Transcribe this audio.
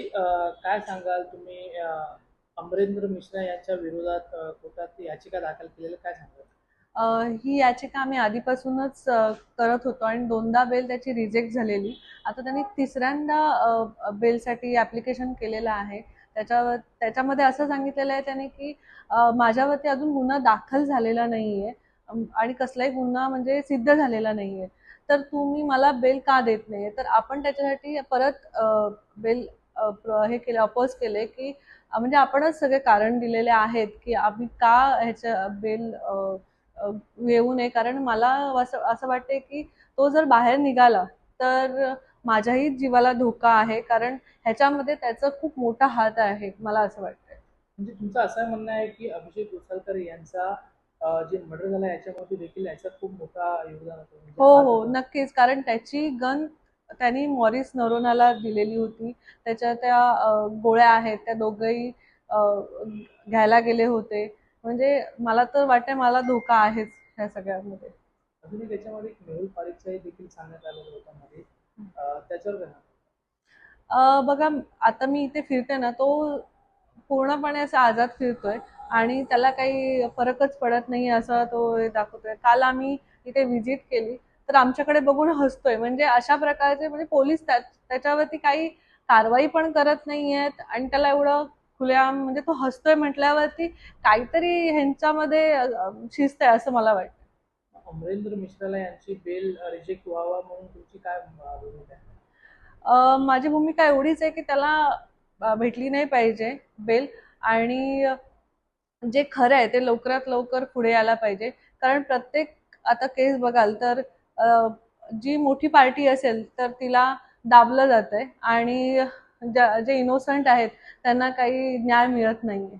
काय सांगाल तुम्ही अमरेंद्र मिश्रा यांच्या विरोधात कोर्टात याचिका दाखल केलेलं काय सांगाल? ही याचिका आम्ही आधीपासूनच करत होतो आणि दोनदा बेल त्याची रिजेक्ट झालेली. आता त्यांनी तिसऱ्यांदा बेलसाठी ॲप्लिकेशन केलेलं आहे. त्याच्यावर त्याच्यामध्ये असं सांगितलेलं आहे त्याने की माझ्यावरती अजून गुन्हा दाखल झालेला नाही आहे आणि कसलाही गुन्हा म्हणजे सिद्ध झालेला नाही आहे तर तुम्ही मला बेल का देत नाही तर आपण त्याच्यासाठी परत बेल हे केलं अपोज केले की म्हणजे आपणच सगळे कारण दिलेले आहेत की आम्ही का ह्याच्या बेल येऊ नये? कारण मला असं असं वाटते की तो जर बाहेर निघाला तर माझ्याही जीवाला धोका आहे. कारण ह्याच्यामध्ये त्याचा खूप मोठा हात आहे मला असं वाटतं म्हणजे तुमचं असं म्हणणं आहे की अभिषेक उसालकर यांचा जे मर्डर झाला याच्यामध्ये देखील याचा खूप मोठा योगदान म्हणजे हो हो. नक्कीच. कारण त्याची गन त्यांनी मॉरिस नरोनाला दिलेली होती. त्याच्या त्या गोळ्या आहेत त्या दोघंही घ्यायला गेले होते. म्हणजे मला तर वाटते मला धोका आहेच ह्या सगळ्यामध्ये. अजून एक याच्यामध्ये एक मेहुल पारिकचाही देखील सांगण्यात आलेलं होतं मध्ये. अ, त्याच्यावर काय सांगाल? अ, बघा आता मी इथे फिरते ना तो पूर्णपणे असा आझाद फिरतोय आणि त्याला काही फरकच पडत नाही असं तो हे दाखवतोय. काल आम्ही इथे व्हिजिट केली. तर आमच्याकडे बघून हसतोय. म्हणजे अशा प्रकारचे म्हणजे पोलीस त्या- त्याच्यावरती काही कारवाई पण करत नाही आहेत आणि त्याला एवढं खुलेआम म्हणजे तो हसतोय म्हटल्यावरती काहीतरी ह्यांच्यामध्ये शिस्त आहे असं मला वाटतं. अमरेंद्र मिश्राला यांची बेल रिजेक्ट व्हावा म्हणून तुमची काय भूमिका माझी भूमिका एवढीच आहे की त्याला भेटली नाही पाहिजे बेल आणि जे खरं आहे ते लवकरात लवकर पुढे यायला पाहिजे. कारण प्रत्येक आता केस बघाल तर जी मोठी पार्टी असेल तर तिला दाबलं जातंय. आणि ज्या- जे इनोसंट आहेत त्यांना काही न्याय मिळत नाहीये.